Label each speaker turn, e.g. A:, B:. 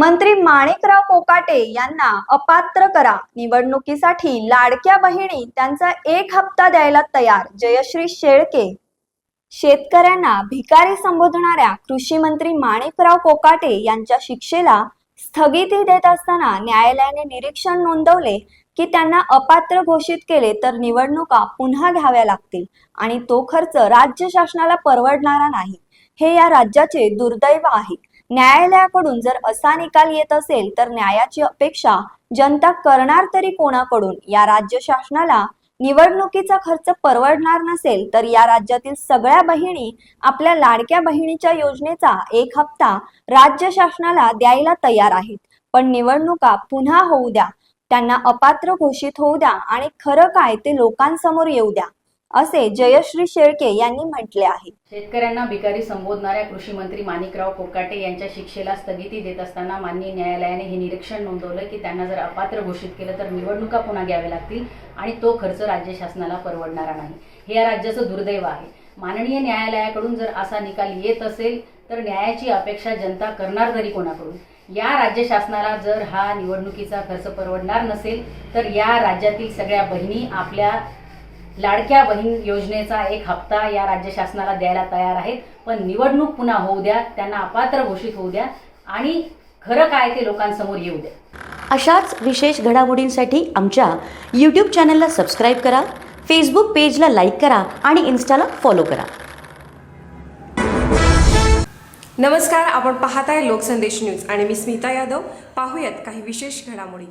A: मंत्री माणिकराव कोकाटे यांना अपात्र करा. निवडणुकीसाठी लाडक्या बहिणी त्यांचा एक हप्ता द्यायला तयार. जयश्री शेळके. शेतकऱ्यांना भिकारी संबोधणाऱ्या कृषी मंत्री माणिकराव कोकाटे यांच्या शिक्षेला स्थगिती देत असताना न्यायालयाने निरीक्षण नोंदवले की त्यांना अपात्र घोषित केले तर निवडणुका पुन्हा घ्याव्या लागतील आणि तो खर्च राज्य शासनाला परवडणारा नाही. हे या राज्याचे दुर्दैव आहे. न्यायालयाकडून जर असा निकाल येत असेल तर न्यायाची अपेक्षा जनता करणार तरी कोणाकडून? या राज्य शासनाला निवडणुकीचा खर्च परवडणार नसेल तर या राज्यातील सगळ्या बहिणी आपल्या लाडक्या बहिणीच्या योजनेचा एक हप्ता राज्य शासनाला द्यायला तयार आहेत. पण निवडणुका पुन्हा होऊ द्या. त्यांना अपात्र घोषित होऊ द्या आणि खरं काय ते लोकांसमोर येऊ द्या. असे जयश्री शेळके यांनी म्हटले आहे.
B: शेतकऱ्यांना भिकारी संबोधणाऱ्या कृषी मंत्री माणिकराव कोकाटे यांच्या शिक्षेला स्थगिती देत असताना माननीय न्यायालयाने हे निरीक्षण नोंदवलं की त्यांना जर अपात्र घोषित केलं तर निवडणुका पुन्हा घ्याव्या लागतील आणि तो खर्च राज्य शासनाला परवडणारा नाही. हे या राज्याचं दुर्दैव आहे. माननीय न्यायालयाकडून जर असा निकाल येत असेल तर न्यायाची अपेक्षा जनता करणार तरी कोणाकडून? या राज्य शासनाला जर हा निवडणुकीचा खर्च परवडणार नसेल तर या राज्यातील सगळ्या बहिणी आपल्या लाडक्या बहीण योजनेचा एक हप्ता या राज्य शासनाला द्यायला तयार आहेत. पण निवडणूक पुन्हा होऊ द्या त्यांना अपात्र घोषित होऊ द्या आणि खरं काय ते लोकांसमोर येऊ द्या.
C: अशाच विशेष घडामोडींसाठी आमच्या यूट्यूब चॅनलला सबस्क्राईब करा फेसबुक पेजला लाईक करा आणि इन्स्टाला फॉलो करा.
D: नमस्कार आपण पाहताय लोकसंदेश न्यूज आणि मी स्मिता यादव. पाहूयात काही विशेष घडामोडी.